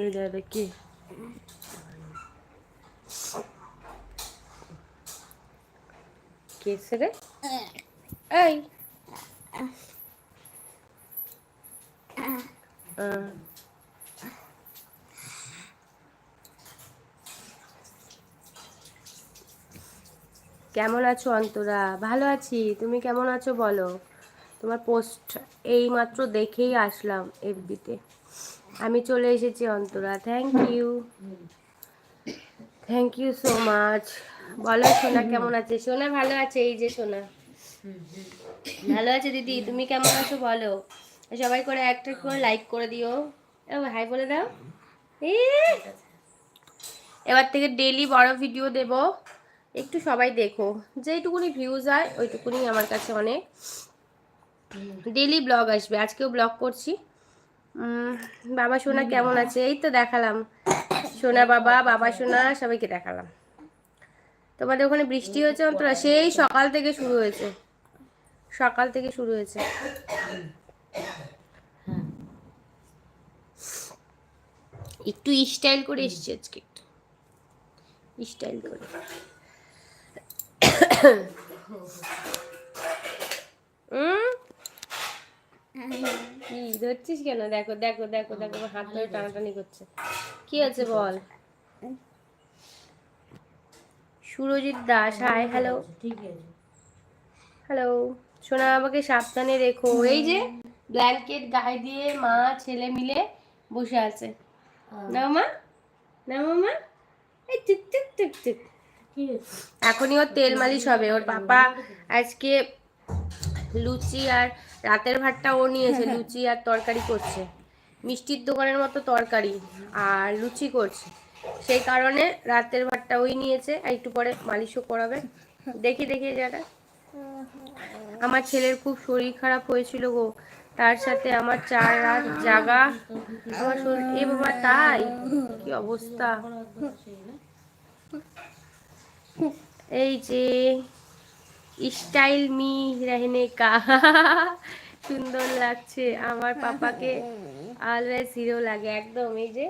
এই দাদা কি কেসে রে এই। কেমন আছো অন্তরা? ভালো আছি। তুমি কেমন আছো বলো? তোমার পোস্ট এই মাত্র দেখেই আসলাম এফবিতে আমি চলে এসেছি Antara. Thank you thank you so much বলো সোনা, কেমন আছে? সোনা ভালো আছে? এই যে সোনা। ভালো আছে দিদি? তুমি কেমন আছো বলো? সবাই করে একটা করে লাইক করে দিও। হাই বলে দাও। এবার থেকে ডেলি বড় ভিডিও দেব। একটু সবাই দেখো। যেইটুকুনি ভিউজ হয়, ওইটুকুনি আমার কাছে অনেক। ডেলি ব্লগ আসবে। আজকেও ব্লগ করছি। বাবা সোনা কেমন আছে? এই তো দেখালাম। সোনা বাবা বাবা সোনা, সবাইকে দেখালাম। তোমাদের ওখানে বৃষ্টি হয়েছে অন্তরা সেই সকাল থেকে শুরু হয়েছে। সকাল থেকে শুরু হয়েছে। একটু স্টাইল করে এসছি আজকে একটু। স্টাইল করে। উম? কি ধরছিস কেন? দেখো দেখো দেখো দেখো হাত ধরে টানাটানি করছে। কি আছে বল? Surajit Das hi hello hello সোনা আমাকে সাবধানে রেখো। এই যে ব্ল্যাঙ্কেট গায়ে দিয়ে মা ছেলে মিলে বসে আছে। মা নাও মা এই টুক টুক টুক টুক। এখনই ওর তেল মালিশ হবে। ওর পাপা আজকে লুচি আর রাতের ভাতটা ও নিয়েছে লুচি আর তরকারি করছে। মিষ্টির দোকানের মতো তরকারি আর লুচি করছে। সেই কারণে রাতের ভাতটা ওই নিয়েছে আর একটু পরে মালিশও করাবে। দেখি দেখি যারা আমার ছেলের খুব শরীর খারাপ হয়েছিল গো। তার সাথে আমার চার রাত জাগা। আমার শরীর এ বাবা তাই? কি অবস্থা? এই যে স্টাইল মি রহনে কা। সুন্দর লাগছে। আমার পাপাকে অলওয়েজ হিরো লাগে, একদম। এই যে,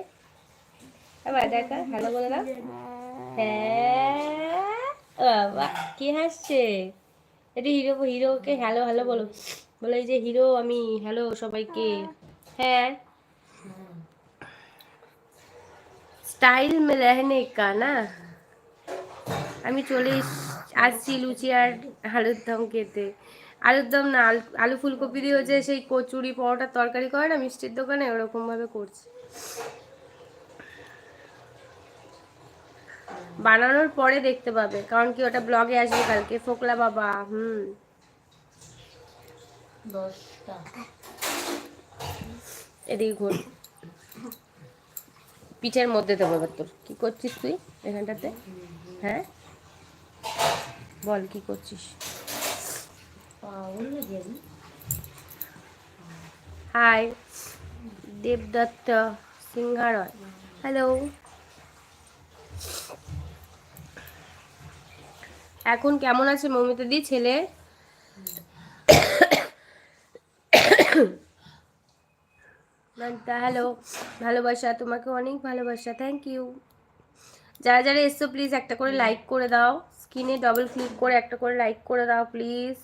আবার দেখা হ্যালো বলে দাও হ্যাঁ বাবা, কে হাসছে? এটা হিরো হিরোকে হ্যালো হ্যালো বলো। বলে, এই যে হিরো আমি, হ্যালো সবাইকে। হ্যাঁ। স্টাইল মে রহনে কা, না? আমি চলে আসছি লুচি আর আলুর দম খেতে। আলুর দম না আলু ফুলকপি দিয়ে হচ্ছে সেই কচুরি পরোটার তরকারি করে না মিষ্টির দোকানে ওরকম ভাবে করছি। বানানোর পরে দেখতে পাবে কারণ কি ওটা ব্লগে আসবে কালকে। ফোকলা বাবা হুম। এদিকে ঘুর। পিঠের মধ্যে দেবো এবার তোর। কি করছিস তুই এখানটাতে? হ্যাঁ? বল কি করছিস? হাই দেবদত্ত সিংহারয় হ্যালো এখন কেমন আছে মমিতা দি ছেলে? হ্যালো ভালোবাসা তোমাকে অনেক ভালোবাসা থ্যাংক ইউ যারা যারা এসছো প্লিজ একটা করে লাইক করে দাও। স্ক্রিনে ডবল ক্লিক করে একটা করে লাইক করে দাও প্লিজ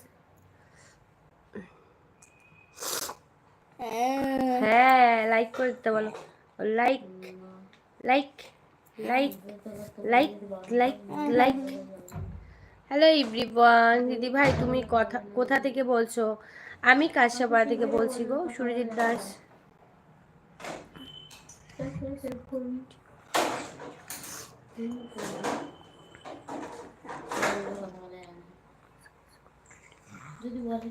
হ্যাঁ। লাইক করে দিতে বলো। Like like like like like like hello everyone দিদি ভাই তুমি কথা কোথা থেকে বলছো? আমি কাশিয়াপাড়া থেকে বলছি গো সুরজিৎ দাস। যদি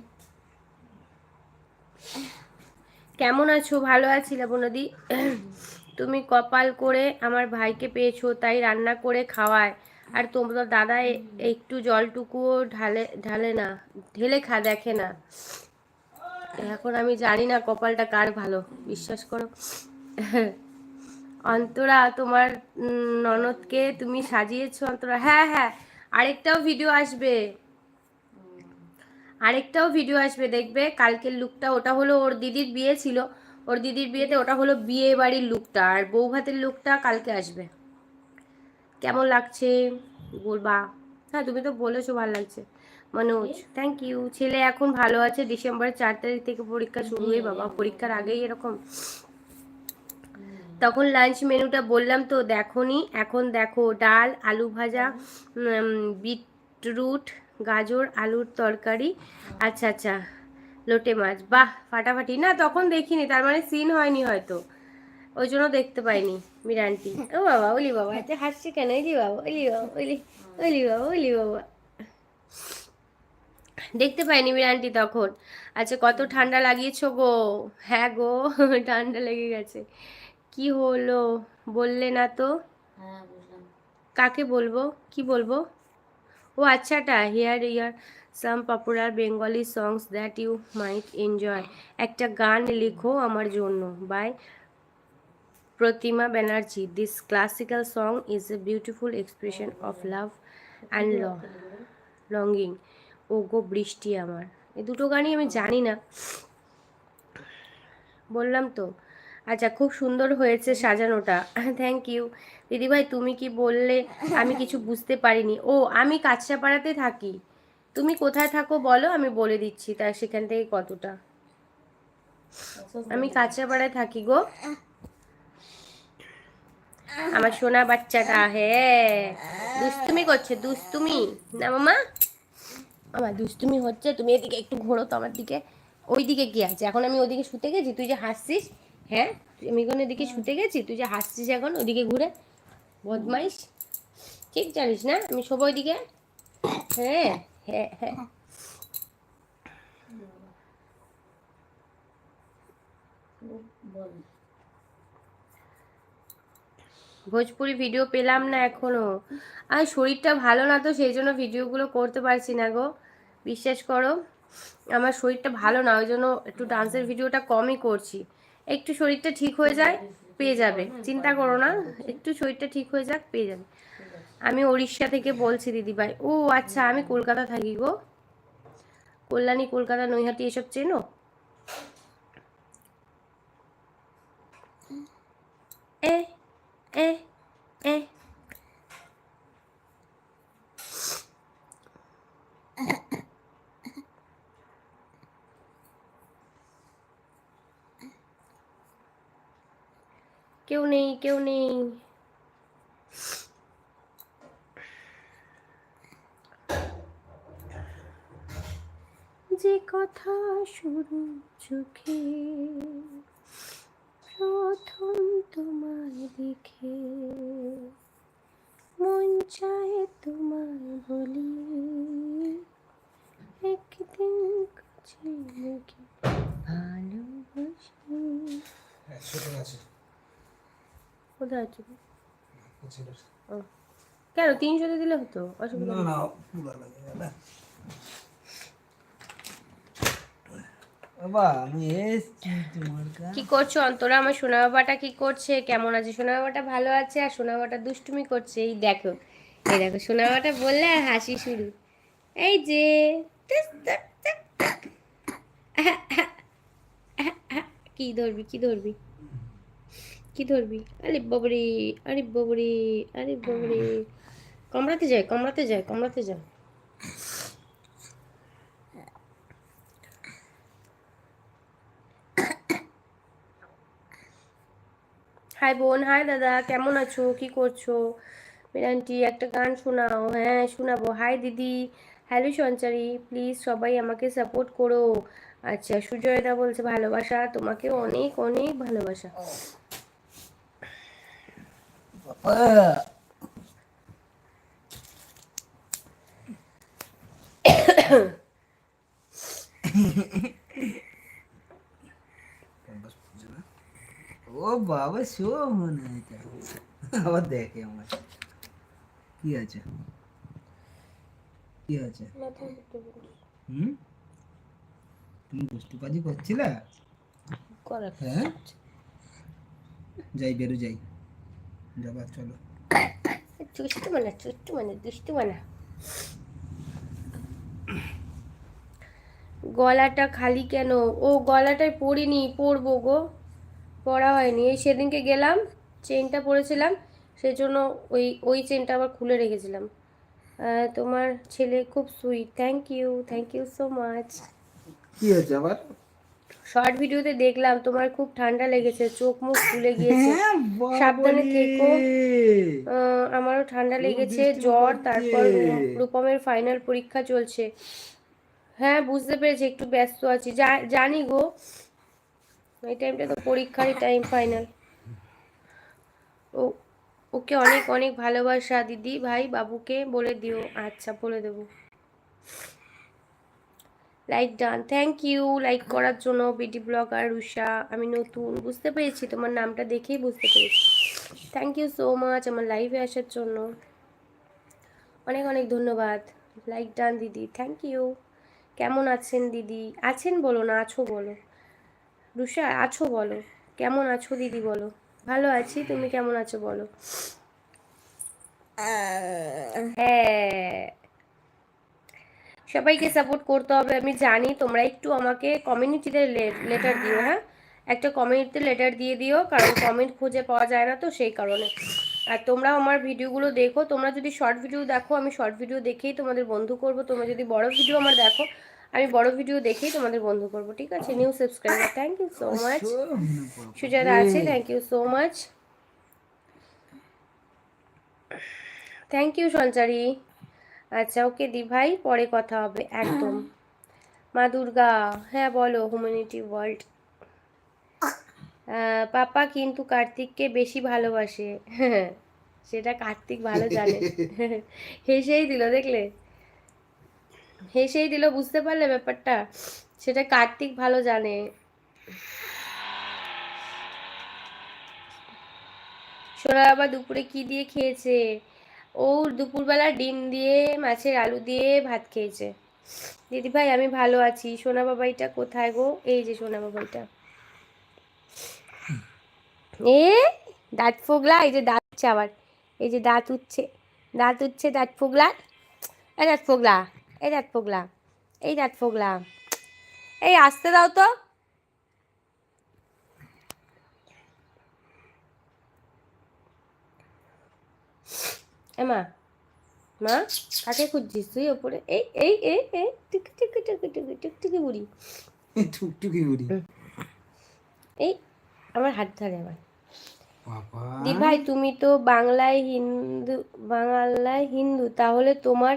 কেমন আছো? ভালো আছি লাবণদি তুমি কপাল করে আমার ভাইকে পেয়েছ, তাই রান্না করে খাওয়ায়। আর তোমরা দাদা একটু জলটুকুও ঢালে ঢালে না, ঢেলে খা, দেখে না। এখন আমি জানি না কপালটা কার ভালো, বিশ্বাস করো। অন্তরা, তোমার ননদকে তুমি সাজিয়েছো, অন্তরা? হ্যাঁ হ্যাঁ আরেকটাও ভিডিও আসবে। আরেকটাও ভিডিও আসবে দেখবে? কালকের লুকটা ওটা হলো ওর দিদির বিয়ে ছিল। ওর দিদির বিয়েতে ওটা হলো বিয়ে বাড়ির লুকটা আর বউ ভাতের লুকটা কালকে আসবে। কেমন লাগছে? বলবা। হ্যাঁ তুমি তো বলেছ ভালো লাগছে। মনোজ থ্যাংক ইউ ছেলে এখন ভালো আছে ডিসেম্বরের চার তারিখ থেকে পরীক্ষা শুরু হয়ে বাবা পরীক্ষার আগেই এরকম। তখন লাঞ্চ মেনুটা বললাম তো দেখোনি। এখন দেখো ডাল আলু ভাজা বিটরুট গাজর আলুর তরকারি। আচ্ছা আচ্ছা লোটে মাছ। বাহ ফাটাফাটি। না তখন দেখিনি তার মানে সিন হয়নি হয়তো। ওই জন্য দেখতে পাইনি মিরান্টি। ও বাবা ওলি বাবা আচ্ছা হাসছে কেন? ওলি বাবা ওলি বাবা ওলি ওলি বাবা ওলি বাবা। দেখতে পাইনি মিরান্টি তখন। আচ্ছা কত ঠান্ডা লাগিয়েছো গো? হ্যাঁ গো ঠান্ডা লেগে গেছে। কি হলো? বললে না তো? হ্যাঁ কাকে বলব? কি বলব? ও আচ্ছাটা here are some popular Bengali songs that you might enjoy একটা গান লেখো আমার জন্য। By Pratima Banerjee this classical song is a beautiful expression of love and l longing ও গো বৃষ্টি আমার। এই দুটো গানই আমি জানি না। বললাম তো আচ্ছা খুব সুন্দর হয়েছে সাজানোটা। থ্যাংক ইউ দিদিভাই, তুমি কি বললে? আমি কিছু বুঝতে পারিনি। ও, আমি কাছড়াপাড়াতে থাকি। তুমি কোথায় থাকো বলো? আমি বলে দিচ্ছি তার সেখান থেকে কতটা। আমি কাছড়াপাড়ায় থাকি গো। আমার সোনা বাচ্চাটা হ্যাঁ। দুস্তুমি করছে, দুষ্টুমি। না মামা। আমার দুস্তুমি হচ্ছে, তুমি এদিকে একটু ঘোরো তো আমার দিকে। ওই দিকে কি আছে এখন আমি ওদিকে শুতে গেছি, তুই যে হাসছিস হ্যাঁ আমি কোনো দিকে শুতে গেছি? তুই যে হাসছিস এখন, ওদিকে ঘুরে। বদমাইশ। ঠিক জানিস না? আমি শোবো ওইদিকে। হ্যাঁ হ্যাঁ হ্যাঁ। ভোজপুরি ভিডিও পেলাম না এখনও। আর, শরীরটা ভালো না তো, সেই জন্য ভিডিওগুলো করতে পারছি না গো। বিশ্বাস করো, আমার শরীরটা ভালো না, ওই জন্য একটু ডান্সের ভিডিওটা কমই করছি। একটু শরীরটা ঠিক হয়ে যায়, পেয়ে যাবে। চিন্তা করো না, একটু শরীরটা ঠিক হয়ে যাক, পেয়ে যাবে। আমি উড়িষ্যা থেকে বলছি, দিদিভাই। ও আচ্ছা আমি কলকাতা থাকি গো। কল্যাণী, কলকাতা, নৈহাটি, এসব চেনো? এ এ কেউ নেই কেউ নেই। যে কথা শুরু চোখে, প্রথম তোমায় দেখে। মন চায় তোমায় বলি, একদিন কাছে লেগে ভালোবাসি। আছে কোথায় ছিল কেন তিনশোতে দিলে হতো? অসুবিধা না কি করছ অন্তরা? আমার সোনা বাবাটা কি করছে? কেমন আছে? সোনা বাবাটা ভালো আছে? আর সোনা বাবাটা দুষ্টুমি করছে। এই দেখো এই দেখো সোনা বাবাটা বললে আর হাসি শুরু এই যে। কি ধরবি কি ধরবি? কি ধরবি? আরে বাবরে আরে বাবরে আরে বাবরে। কামড়াতে যায় কামড়াতে যায় কামড়াতে যায়। হাই বোন হাই দাদা, কেমন আছো? কি করছ? মিরান্টি একটা গান শোনাও। হ্যাঁ শোনাবো। হাই দিদি। হ্যালো সঞ্চারি প্লিজ সবাই আমাকে সাপোর্ট করো। আচ্ছা সুজয়দা বলছে ভালোবাসা। তোমাকে অনেক অনেক ভালোবাসা। ও বাবা শো মনে হয় আবার দেখে আমার। কি আছে? কি আছে? হুম? তুমি দুষ্টুবাজি করছিলে? করে হ্যাঁ? যাই বেরো যাই। যাবা চলো। দুষ্টু মানে মানে মানে গলাটা খালি কেন? ও গলাটায় পরিনি পরবো গো। পরা হয়নি। এই সেদিনকে গেলাম চেনটা পরেছিলাম সেজন্য ওই ওই চেনটা আবার খুলে রেখেছিলাম। তোমার ছেলে খুব sweet thank you thank you so much কি হয়েছে আবার? শর্ট ভিডিওতে দেখলাম তোমার খুব ঠান্ডা লেগেছে চোখ মুখ ফুলে গিয়েছে। হ্যাঁ, সাবধানে। থেকো। আমারও ঠান্ডা লেগেছে জ্বর তারপর রূপমের ফাইনাল পরীক্ষা চলছে। হ্যাঁ বুঝতে পেরেছি একটু ব্যস্ত আছি। জানি গো এই টাইমটা তো পরীক্ষারই টাইম ফাইনাল ও ওকে অনেক অনেক ভালোবাসা। দিদি ভাই বাবুকে বলে দিও। আচ্ছা বলে দেবো। Like done thank you like করার জন্য বিডি ব্লগার রুষা আমি নতুন। বুঝতে পেরেছি তোমার নামটা দেখেই বুঝতে পেরেছি। থ্যাংক ইউ সো মাচ আমার লাইভে আসার জন্য। অনেক অনেক ধন্যবাদ। লাইক ডান দিদি। থ্যাংক ইউ কেমন আছেন দিদি? আছেন বলো না আছো বলো। রুষা আছো বলো। কেমন আছো দিদি বলো। ভালো আছি তুমি কেমন আছো বলো। হ্যাঁ। সবাইকে সাপোর্ট করতে হবে। আমি জানি তোমরা একটু আমাকে কমিউনিটিতে লেটার দিও হ্যাঁ? একটা কমিউনিটিতে লেটার দিয়ে দিও কারণ কমেন্ট খুঁজে পাওয়া যায় না তো সেই কারণে। আর তোমরা আমার ভিডিওগুলো দেখো। তোমরা যদি শর্ট ভিডিও দেখো আমি শর্ট ভিডিও দেখেই তোমাদের বন্ধু করব। তোমরা যদি বড় ভিডিও আমার দেখো আমি বড় ভিডিও দেখেই তোমাদের বন্ধু করব ঠিক আছে? New subscriber thank you so much. Sujata আছে thank you so much thank you Sanchari. আচ্ছা ওকে দি ভাই, পরে কথা হবে, একদম। মা দুর্গা হ্যাঁ বলো হিউম্যানিটি ওয়ার্ল্ড পাপা কিন্তু কার্তিককে বেশি ভালোবাসে। সেটা কার্তিক ভালো জানে। হেসেই দিল, দেখলে? হেসেই দিল, বুঝতে পারলে ব্যাপারটা? সেটা কার্তিক ভালো জানে। সোনা বাবা দুপুরে কি দিয়ে খেয়েছে? ও দুপুরবেলা ডিম দিয়ে, মাছের আলু দিয়ে ভাত খেয়েছে। দিদি ভাই আমি ভালো আছি। সোনা বাবাইটা কোথায় গো? এই যে সোনা বাবাইটা। এ, দাঁত ফোগলা? এই যে দাঁত উঠছে আবার। এই যে দাঁত উঠছে। দাঁত উঠছে, দাঁত ফোগলা? এই দাঁত ফোগলা। এই দাঁত ফোগলা। এই দাঁত ফোগলা। এই, আসতে দাও তো। এমা মা কাকে খুঁজছিস তুই ওপরে? এই এই এই এই টুকি টুকি টুকি টুকি টুকটুকি বুড়ি। টুকটুকি বুড়ি। এই আমার হাত ধরে আমার বাবা। দি ভাই তুমি তো বাংলায় হিন্দু বাংলায় হিন্দু তাহলে তোমার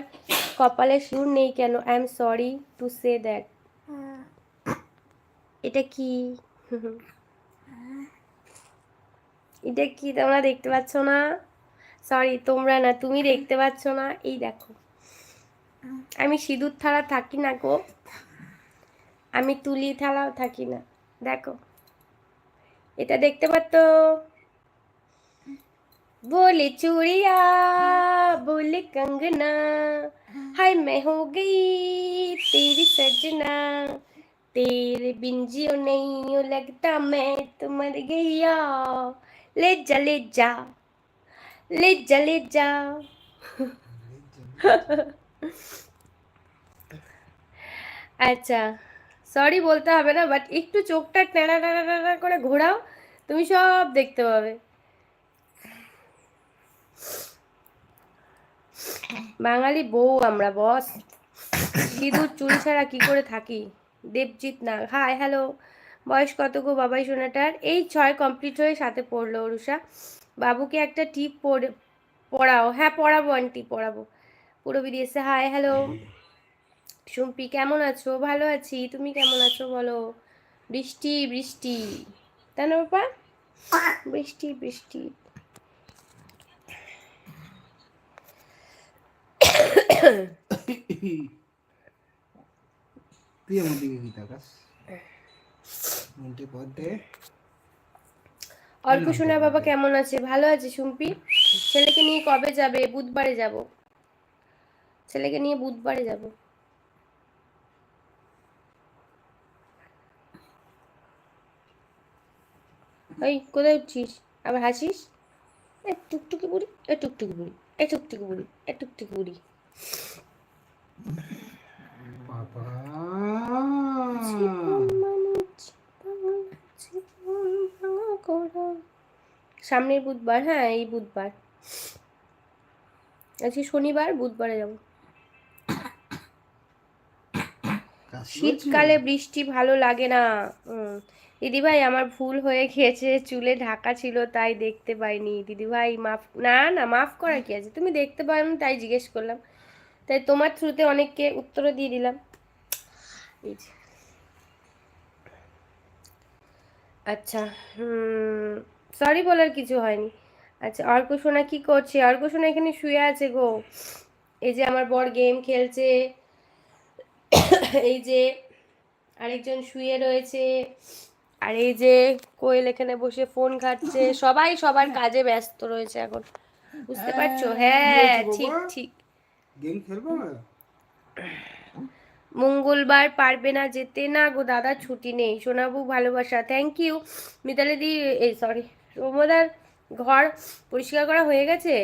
কপালে সুর নেই কেন? I am sorry to say that এটা কি? এটা কি তোমরা দেখতে পাচ্ছ না? সরি তোমরা না তুমি দেখতে পাচ্ছ না এই দেখো আমি সিঁদুর থালা থাকি না গো আমি তুলি থালাও থাকি না দেখো এটা দেখতে পাচ্ছ बोले चूड़िया बोले कंगना हाय मैं हो गई तेरी सजना तेरे बिन जियो नहीं हो लगता मैं तो मर गया ले जा ले जा লেজ্জা লেজ্জা আচ্ছা সরি বলতে হবে না বাট একটু চোখটা টেনা টেনা টেনা করে ঘোরাও, তুমি সব দেখতে পাবে। বাঙালি বউ আমরা বস সিঁদুর, চুল ছাড়া কি করে থাকি? দেবজিৎ না। হাই হ্যালো বয়স কত গো, বাবাই, সোনাটার? এই ছয় কমপ্লিট হয়ে সাথে পড়ল রুষা বাবুকে একটা টিপ পড়ে, পড়াও। হ্যাঁ পড়াবো আন্টি পড়াবো। পুরো বিদিয়েছে হাই হ্যালো সুম্পি, কেমন আছো? ভালো আছি। তুমি কেমন আছো বলো? বৃষ্টি বৃষ্টি। তাই না, বাবা? বৃষ্টি বৃষ্টি। তুই আমার কি তাকাস? মনটি পথে অল্প শোনা বাবা কেমন আছে? ভালো আছে শুম্পি ছেলেকে নিয়ে কবে যাবে? বুধবারে যাব। ছেলেকে নিয়ে বুধবারে যাব। এই কোথায় উঠছিস? আবার হাসিস? এ টুকটুকি বুড়ি এ টুকটুকি বুড়ি এ টুকটুকি বুড়ি এ টুকটুকি বুড়ি। বাবা। সামনের বুধবার হ্যাঁ এই বুধবার। আজকে শনিবার বুধবারে যাব। শীতকালে বৃষ্টি ভালো লাগে না। দিদিভাই আমার ভুল হয়ে গিয়েছে চুলে ঢাকা ছিল তাই দেখতে পাইনি। দিদিভাই মাফ না না মাফ করা কি আছে? তুমি দেখতে পাওনি তাই জিজ্ঞেস করলাম। তাই তোমার থ্রুতে অনেককে উত্তরও দিয়ে দিলাম। এই যে। আচ্ছা হুম সরি বলার কিছু হয়নি। আচ্ছা অর্ক সোনা কি করছে? অর্ক সোনা এখানে শুয়ে আছে গো। এই যে আমার বর গেম খেলছে। এই যে আরেকজন শুয়ে রয়েছে। আর এই যে কোয়েল এখানে বসে ফোন ঘাটছে। সবাই সবার কাজে ব্যস্ত রয়েছে এখন। বুঝতে পারছ? হ্যাঁ ঠিক ঠিক। গেম খেলব? না মঙ্গলবার পারবে না যেতে? না গো দাদা ছুটি নেই। সোনাবু ভালোবাসা। থ্যাংক ইউ মিতালি দি এই সরি সোমদার ঘর পরিষ্কার করা হয়ে গেছে?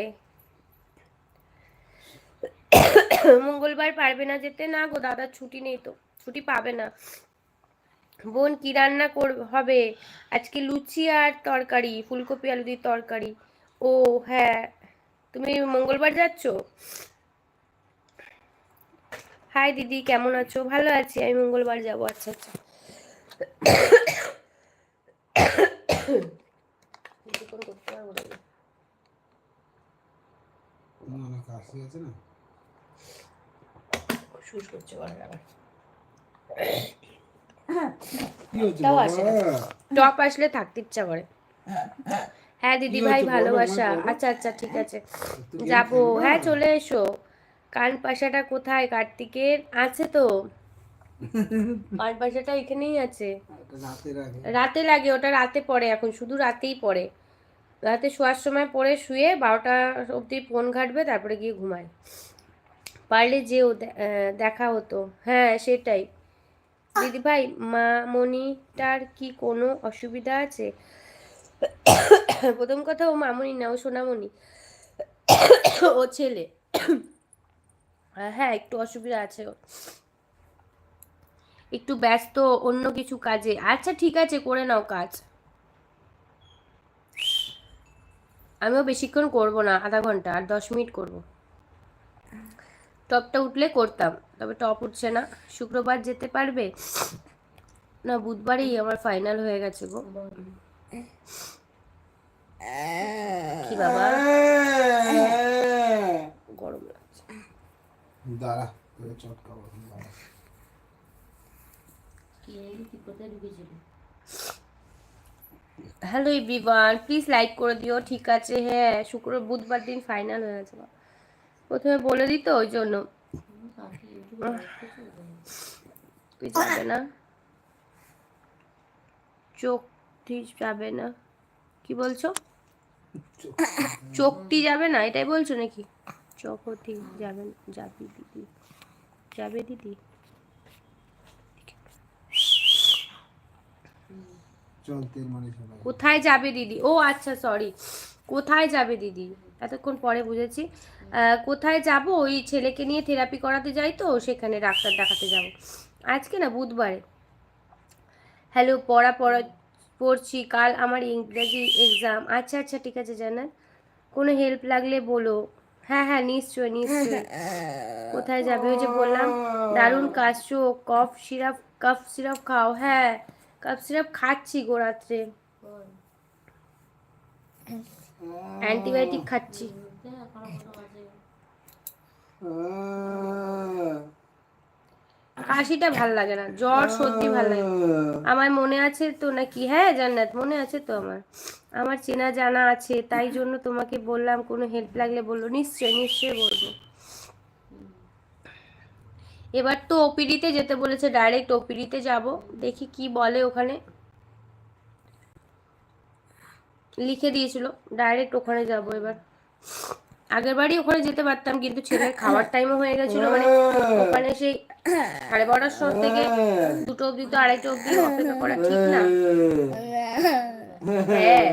মঙ্গলবার পারবে না যেতে? না গো, দাদা ছুটি নেই তো, ছুটি পাবে না। বোন, কি রান্না হবে? আজকে লুচি আর তরকারি, ফুলকপি আলু দিয়ে তরকারি। ও হ্যাঁ। তুমি মঙ্গলবার যাচ্ছ? হাই দিদি, কেমন আছো? ভালো আছি, আমি মঙ্গলবার যাব। আচ্ছা আচ্ছা। বেশিক্ষণ করতে পারব না। অনেক কাশি আছে না। শুষ করছে গলার আবার। কি হচ্ছে তাও বাবা? না। টপ আসলে থাকতে ইচ্ছা করে। হ্যাঁ দিদি ভাই ভালোবাসা। আচ্ছা আচ্ছা ঠিক আছে। যাব। হ্যাঁ চলে এসো। কান পাশাটা কোথায়? কার্তিকের আছে তো। কান পাশাটা এখানেই আছে। রাতে লাগে ওটা রাতে পড়ে এখন। শুধু রাতেই পড়ে। রাতে শোয়ার সময় পরে শুয়ে বারোটা অবধি ফোন ঘাটবে, তারপরে গিয়ে ঘুমায়। পারলে যেও দেখা হতো। হ্যাঁ সেটাই। দিদি ভাই, মা মনিটার কি কোনো অসুবিধা আছে? প্রথম কথা, ও মামনি না, ও সোনামণি। ও ছেলে। হ্যাঁ একটু অসুবিধা আছে একটু ব্যস্ত, অন্য কিছু কাজে। আচ্ছা ঠিক আছে, করে নাও কাজ। আমিও বেশিক্ষণ করব না আধা ঘণ্টা আর দশ মিনিট করব। টপটা উঠলে করতাম তবে টপ উঠছে না। শুক্রবার যেতে পারবে? না বুধবারেই আমার ফাইনাল হয়ে গেছে গো। কি বাবা? গরম লাগছে। দাঁড়া কি কোথায় ঢুকেছিলি? হ্যালো এভরিওয়ান প্লিজ লাইক করে দিও, ঠিক আছে? হ্যাঁ শুক্র বুধবার দিন ফাইনাল হয়ে গেছে। প্রথমে বলে দিত ওই জন্য? তুই যাবে না? চোখ যাবে না। কি বলছো? চোখটি যাবে না? এটাই বলছো নাকি? ঠিক যাবে না। যাবি, দিদি। যাবে, দিদি? চল তেল মালিশ হবে। কোথায় যাবে দিদি? ও আচ্ছা সরি কোথায় যাবে দিদি? এতক্ষণ পরে বুঝেছি। আহ, কোথায় যাব? ওই ছেলেকে নিয়ে থেরাপি করাতে যাই তো সেখানে ডাক্তার দেখাতে যাব। আজকে না বুধবারে। হ্যালো পড়া পড়া পড়ছি। কাল আমার ইংরেজি এক্সাম আচ্ছা আচ্ছা ঠিক আছে জানান। কোনো হেল্প লাগলে বলো। হ্যাঁ হ্যাঁ নিশ্চয় নিশ্চয় কোথায় যাবে? ওই যে বললাম দারুণ কাশছো কফ সিরাপ কফ সিরাপ খাও। হ্যাঁ। কফ সিরাপ খাচ্ছি গো রাত্রে। অ্যান্টিবায়োটিক খাচ্ছি? কাশিটা ভালো লাগে না, জ্বর সর্দি ভালো লাগে। আমার মনে আছে তো নাকি হ্যাঁ জান্নাত, মনে আছে তো আমার। আমার চেনা জানা আছে, তাই জন্য তোমাকে বললাম, কোনো হেল্প লাগলে বলল নিশ্চয় নিশ্চয় বলব। এবার তো ওপিডিতে যেতে বলেছে ডাইরেক্ট ওপিডিতে যাব। দেখি কি বলে ওখানে। লিখে দিয়েছিল ডাইরেক্ট ওখানে যাব এবার। আগের বাড়ি ওখানে যেতে পারতাম কিন্তু ছেলের খাওয়ার টাইমও হয়ে গেছিল মানে ওখানে সেই সাড়ে বারোটার সময় থেকে দুটো অবধি তো আড়াইটা অবধি অপেক্ষা করা ঠিক না। হ্যাঁ।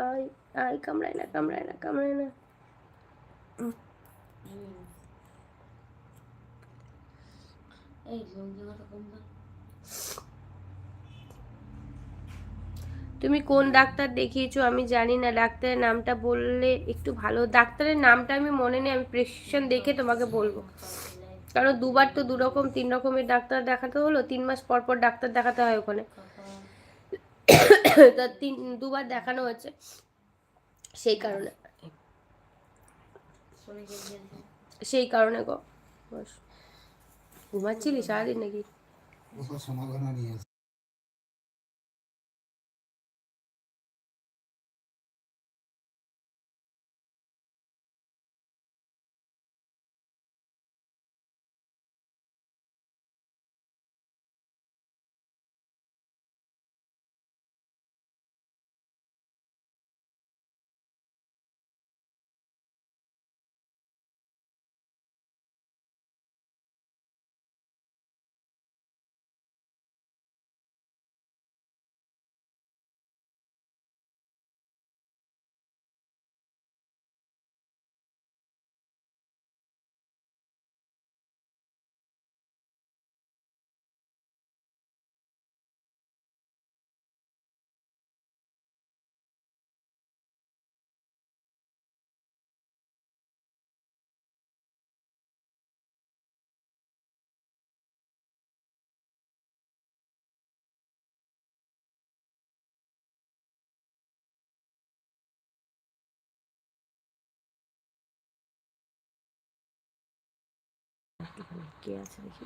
আই আই কামড়ায় না কামড়ায় না কামড়ায় না তুমি কোন ডাক্তার দেখিয়েছো? আমি জানি না ডাক্তারের নামটা বললে একটু ভালো। ডাক্তারের নামটা আমি মনে নেই আমি প্রেসক্রিপশন দেখে তোমাকে বলব। কারণ দুবার তো দু রকম তিন রকমের ডাক্তার দেখাতে হলো তিন মাস পর পর ডাক্তার দেখাতে হয় ওখানে। তা তিন দুবার দেখানো হচ্ছে সেই কারণে। সেই কারণে গো। ঘুমাচ্ছিলি সারাদিন নাকি? সমাধান নিয়ে কে আছে দেখি?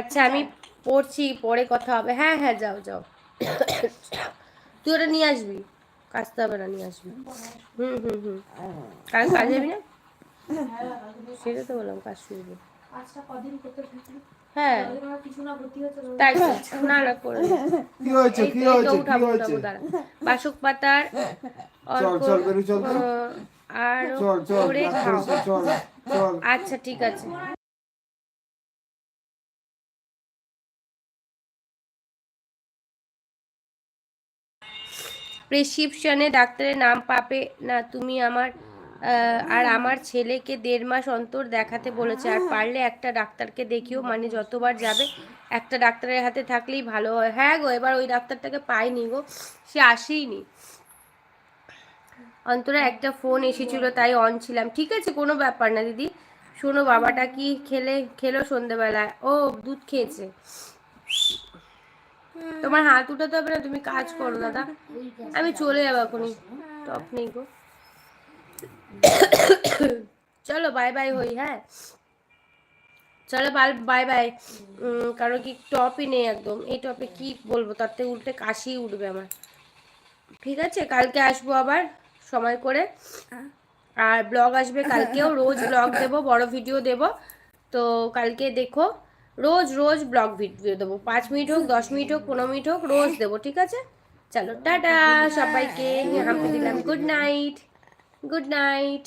আচ্ছা আমি পড়ছি পরে কথা হবে। হ্যাঁ হ্যাঁ যাও যাও। তুই ওটা নিয়ে আসবি? কাচতে হবে না নিয়ে আসবি। হুম হুম হুম। কাল কাজ যাবি না? সেটা তো বললাম কাজ শুরু। আচ্ছা হ্যাঁ। তাই তো না না করে উঠাবো উঠাবো দাঁড়া। বাসক পাতার আর করে খাও আচ্ছা ঠিক আছে। প্রেসক্রিপশনে ডাক্তারের নাম পাবে না তুমি আমার আর আমার ছেলেকে দেড় মাস অন্তর দেখাতে বলেছে। আর পারলে একটা ডাক্তারকে দেখিও মানে যতবার যাবে একটা ডাক্তারের হাতে থাকলেই ভালো হয়। হ্যাঁ গো এবার ওই ডাক্তারটাকে পাইনি গো সে আসেইনি। অন্তরা একটা ফোন এসেছিল, তাই অন ছিলাম। ঠিক আছে, কোনো ব্যাপার না দিদি। শোনো, বাবাটা কি খেলে, খেলো সন্ধেবেলায়। ও, দুধ খেয়েছে। তোমার হাত উঠাতে হবে না, তুমি কাজ করো, দাদা। আমি চলে যাব এখনই। টপ নেই গো। চলো বাই বাই হই হ্যাঁ। চলো বাই বাই কারণ কি টপই নেই একদম। এই টপে কি বলব? তার থেকে উল্টে কাশি উঠবে আমার। ঠিক আছে, কালকে আসব আবার। সময় করে। আর ব্লগ আসবে কালকেও রোজ ব্লগ দেব বড় ভিডিও দেব। তো কালকে দেখো রোজ রোজ ব্লগ ভিডিও দেবো। পাঁচ মিনিট হোক দশ মিনিট হোক পনেরো মিনিট হোক রোজ দেবো ঠিক আছে? চলো টাটা সবাইকে দিলাম গুড নাইট গুড নাইট